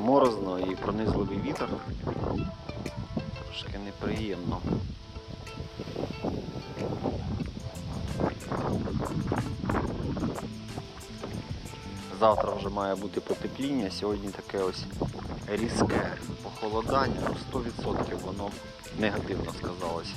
Морозно і пронизливий вітер. Трошки неприємно. Завтра вже має бути потепління, сьогодні таке ось різке похолодання, ну 100% воно негативно сказалось.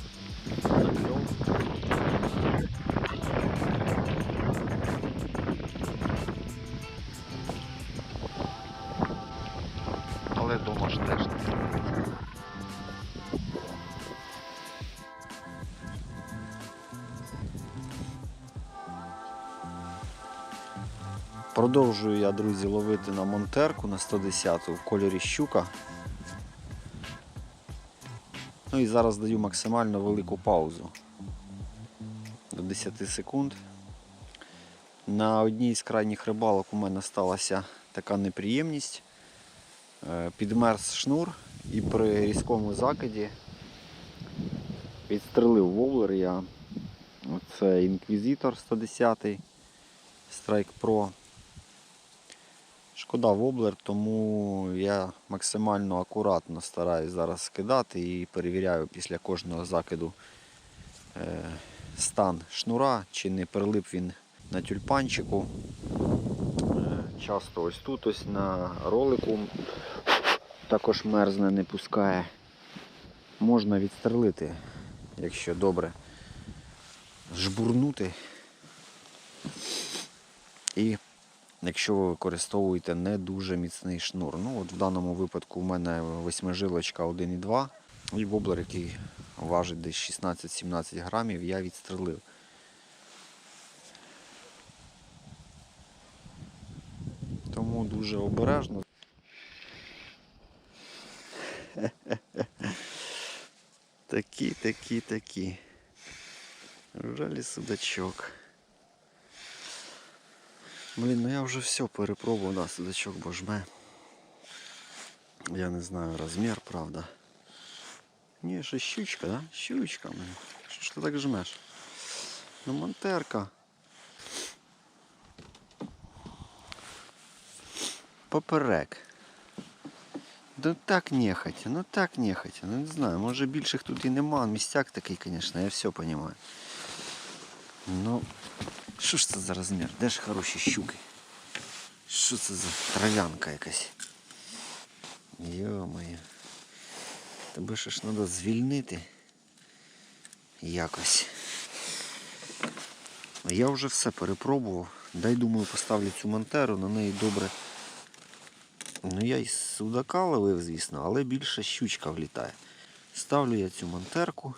Продовжую я, друзі, ловити на монтерку на 110 в кольорі щука. Ну і зараз даю максимально велику паузу. До 10 секунд. На одній з крайніх рибалок у мене сталася така неприємність. Е, Підмерз шнур і при різкому закиді відстрелив воблер я. Це інквізитор 110 Strike Pro. Шкода воблер, тому я максимально акуратно стараюсь зараз скидати і перевіряю після кожного закиду е, стан шнура, чи не прилип він на тюльпанчику. Е, часто ось тут ось на ролику також мерзне не пускає. Можна відстрелити, якщо добре жбурнути. І якщо ви використовуєте не дуже міцний шнур. Ну от В даному випадку у мене восьмижилочка 1,2 і воблер, який важить десь 16-17 грамів, я відстрелив. Тому дуже обережно. Такі, такі, такі. Жалі судачок. Блін, ну я вже все перепробував, да, судачок бо жме. Я не знаю розмір, правда. Ні, ще щучка, да? Щучка, блін. Що ж ти так жмеш? Ну монтерка. Поперек. Ну так нехотя, ну так нехотя. Ну не знаю, може більших тут і нема. Містяк такий, звісно, я все розумію. Ну, що ж це за розмір? Де ж хороші щуки? Що це за травянка якась? Йо-моє. Тебе ще ж треба звільнити якось. Я вже все перепробував. Дай думаю поставлю цю монтеру, на неї добре. Ну я й судака ловив, звісно, але більше щучка влітає. Ставлю я цю монтерку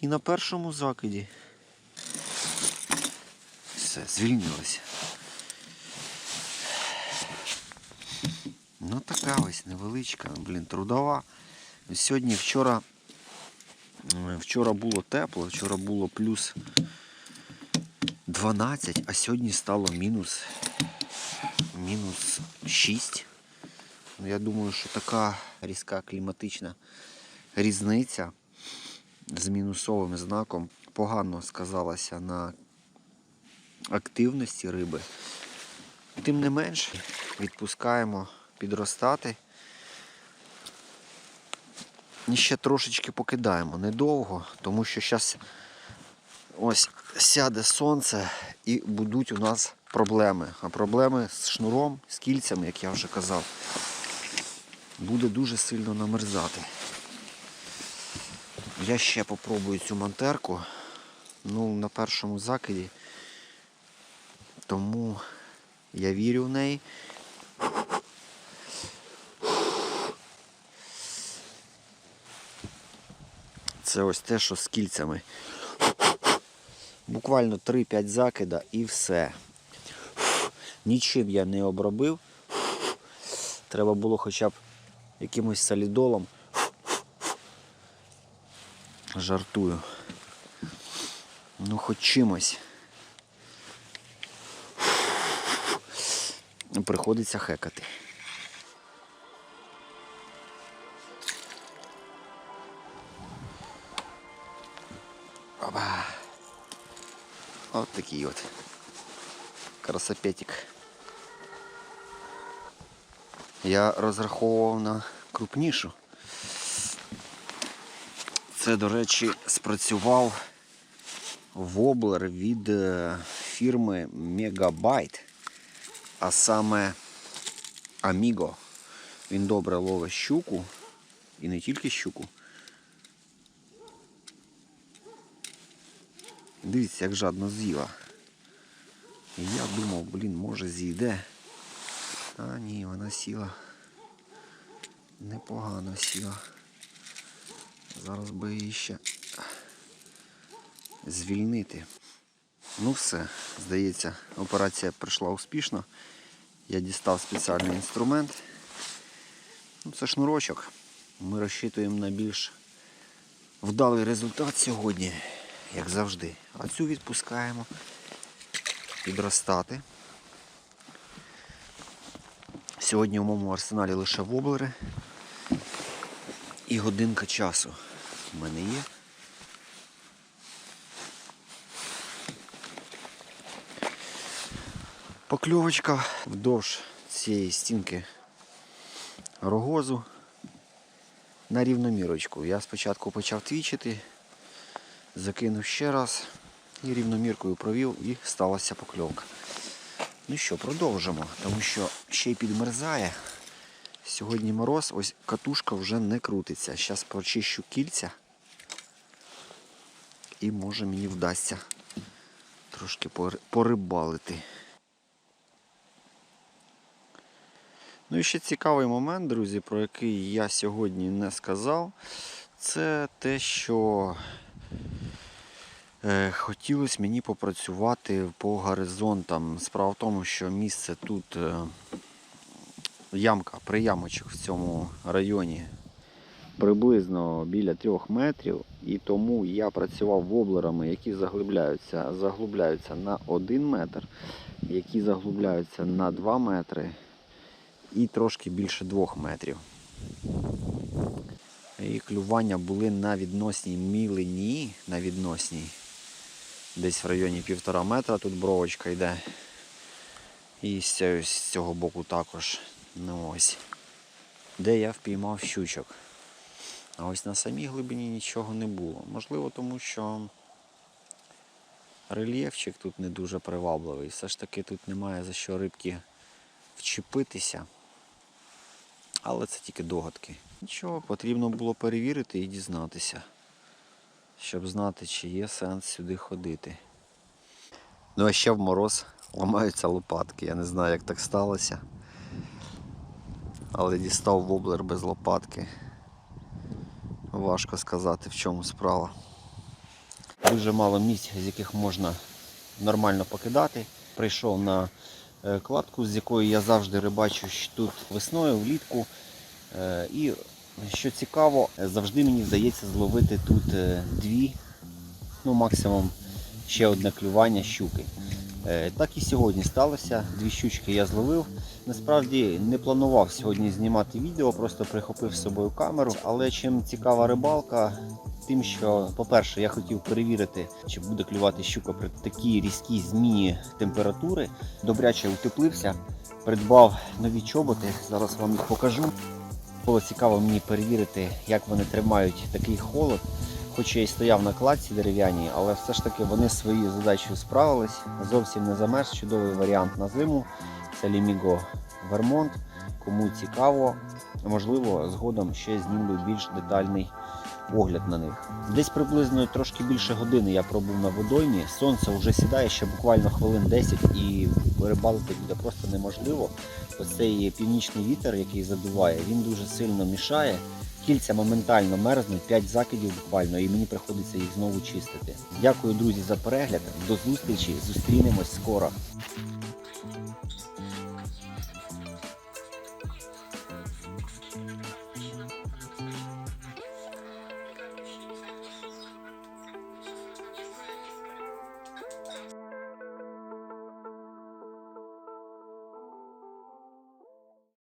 і на першому закиді все, звільнилося. Ну така ось невеличка, блін, трудова. Сьогодні вчора вчора було тепло, вчора було плюс 12, а сьогодні стало мінус мінус 6. Ну, я думаю, що така різка кліматична різниця з мінусовим знаком погано сказалася на активності риби. Тим не менш, відпускаємо підростати. І ще трошечки покидаємо недовго, тому що зараз ось сяде сонце і будуть у нас проблеми. А проблеми з шнуром, з кільцями, як я вже казав, буде дуже сильно намерзати. Я ще попробую цю монтерку. Ну, на першому закиді. Тому я вірю в неї. Це ось те, що з кільцями. Буквально 3-5 закида і все. Нічим я не обробив. Треба було хоча б якимось солідолом. Жартую. Ну хоч чимось. приходиться хекати. Опа! От такий от красопетик. Я розраховував на крупнішу. Це, до речі, спрацював воблер від е, фірми Мегабайт а саме Amigo. Він добре ловить щуку і не тільки щуку. Дивіться, як жадно з'їла. Я думав, блін, може зійде. А ні, вона сіла. Непогано сіла. Зараз би її ще звільнити. Ну все, здається, операція пройшла успішно. Я дістав спеціальний інструмент. Ну, це шнурочок. Ми розчитуємо на більш вдалий результат сьогодні, як завжди. А цю відпускаємо підростати. Сьогодні у моєму арсеналі лише воблери і годинка часу в мене є. Покльовочка вдовж цієї стінки рогозу на рівномірочку. Я спочатку почав твічити, закинув ще раз і рівноміркою провів і сталася покльовка. Ну що, продовжимо, тому що ще й підмерзає. Сьогодні мороз, ось катушка вже не крутиться. Зараз прочищу кільця і може мені вдасться трошки порибалити. Ну і ще цікавий момент, друзі, про який я сьогодні не сказав, це те, що е, хотілося мені попрацювати по горизонтам. Справа в тому, що місце тут е, ямка, приямочок в цьому районі приблизно біля трьох метрів. І тому я працював воблерами, які заглибляються, заглубляються на 1 метр, які заглубляються на 2 метри і трошки більше 2 метрів. І клювання були на відносній мілині, на відносній. Десь в районі півтора метра тут бровочка йде. І з цього- боку також. Ну ось. Де я впіймав щучок. А ось на самій глибині нічого не було. Можливо, тому що рельєфчик тут не дуже привабливий. Все ж таки тут немає за що рибки вчепитися. Але це тільки догадки. Нічого, потрібно було перевірити і дізнатися, щоб знати, чи є сенс сюди ходити. Ну а ще в мороз ламаються лопатки. Я не знаю, як так сталося. Але дістав воблер без лопатки. Важко сказати, в чому справа. Дуже мало місць, з яких можна нормально покидати. Прийшов на кладку, з якої я завжди рибачу тут весною, влітку. Е, І що цікаво, завжди мені вдається зловити тут е, дві, ну максимум ще одне клювання щуки. Е, Так і сьогодні сталося. Дві щучки я зловив. Насправді не планував сьогодні знімати відео, просто прихопив з собою камеру. Але чим цікава рибалка, тим, що, по-перше, я хотів перевірити, чи буде клювати щука при такій різкій зміні температури. Добряче утеплився, придбав нові чоботи. Зараз вам їх покажу. Було цікаво мені перевірити, як вони тримають такий холод. Хоч я і стояв на кладці дерев'яній, але все ж таки вони своєю задачею справились. Зовсім не замерз. Чудовий варіант на зиму. Це Limigo Vermont. Кому цікаво, можливо, згодом ще знімлю більш детальний огляд на них. Десь приблизно трошки більше години я пробув на водоймі. Сонце вже сідає ще буквально хвилин 10 і рибалити буде просто неможливо. Оцей північний вітер, який задуває, він дуже сильно мішає. Кільця моментально мерзнуть, 5 закидів буквально, і мені приходиться їх знову чистити. Дякую, друзі, за перегляд. До зустрічі. Зустрінемось скоро.